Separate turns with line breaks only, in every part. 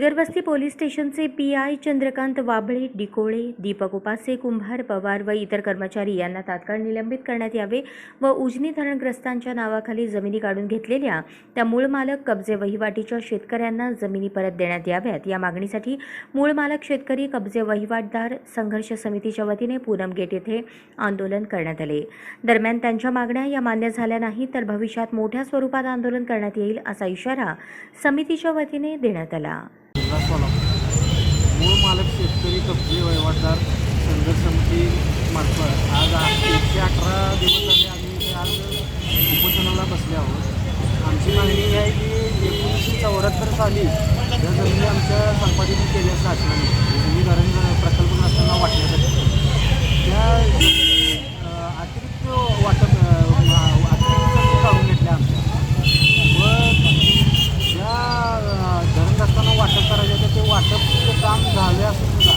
नगरवस्ती police स्टेशनचे P I Chandrakant Wable Dikole Deepak Upase Kumbhar Pawar व इतर कर्मचारी यांना तात्काळ निलंबित करण्यात यावे व उजनी धरणग्रस्तांच्या नावाखाली जमिनी काढून घेतलेल्या त्या मूळ मालक कब्जे वहिवाटीच्या शेतकऱ्यांना जमिनी परत देण्यात याव्यात. या मागणीसाठी मूळ मालक शेतकरी कब्जे वहिवाटदार संघर्ष समितीच्या वतीने पूनम गेट येथे आंदोलन करण्यात आले. दरम्यान त्यांच्या मागण्या या मान्य झाल्या नाही तर भविष्यात मोठ्या स्वरूपात आंदोलन करण्यात येईल असा इशारा समितीच्या वतीने देण्यात आला.
जिल्हा सोलापूर. मूळ मालक शेतकरी कब्जे वहिवाटदार संघर्ष समिती मार्फत आज एकशे अठरा दिवस झाले आम्ही आज उपोषणाला बसले आहोत. आमची मागणी ही आहे की एकोणीसशे चौऱ्याहत्तर साली ज्या जमिनी आमच्या संपादित केल्या शासनाने जमिनी धरण प्रकल्प नसताना वाटण्यासाठी त्या अ, अतिरिक्त वाटप अ, मा- अतिरिक्त जमिनी काढून घेतल्या आमच्या व ज्या अ, धरण असताना वाटप करायचे होते ते वाटपचं काम झालं असं सुद्धा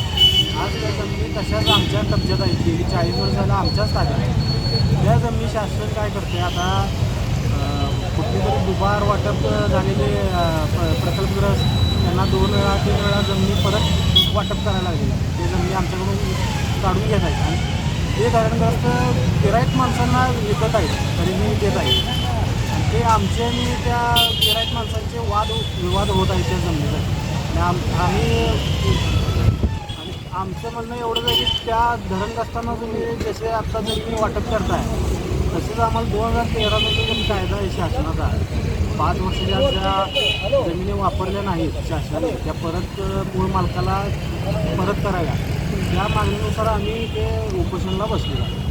आज त्या जमिनी तशाच आमच्या कब्जात आहेत? गेली चाळीस वर्षाला आमच्याच ताब्यात आहेत. त्या जमिनी शासन काय करते आता अ, कुठली तरी दुबार वाटप झालेले प्रकल्पग्रस्त त्यांना दोन वेळा तीन वेळा जमिनी परत वाटप करायला लागेल ते जमिनी आमच्याकडून काढून घेत आहेत. आणि ते धरणग्रस्त गिराईत माणसांना विकत आहेत खरेदी देत आहेत. ते आमचे आणि त्या गिराईत माणसांचे वाद विवाद होत आहेत त्या जमिनीसाठी. आम आम्ही आणि आमचं म्हणणं एवढंच आहे की त्या धरणग्रस्तांना तुम्ही जसे आत्ता तुम्ही वाटप करताय तसेच आम्हाला दोन हजार तेरामध्ये जो कायदा आहे शासनाचा. पाच वर्षाच्या ज्या जमिनी वापरल्या नाहीत शासनाने त्या परत मूळ मालकाला परत कराव्या त्या मागणीनुसार आम्ही ते उपोषणाला बसलेलो आहे.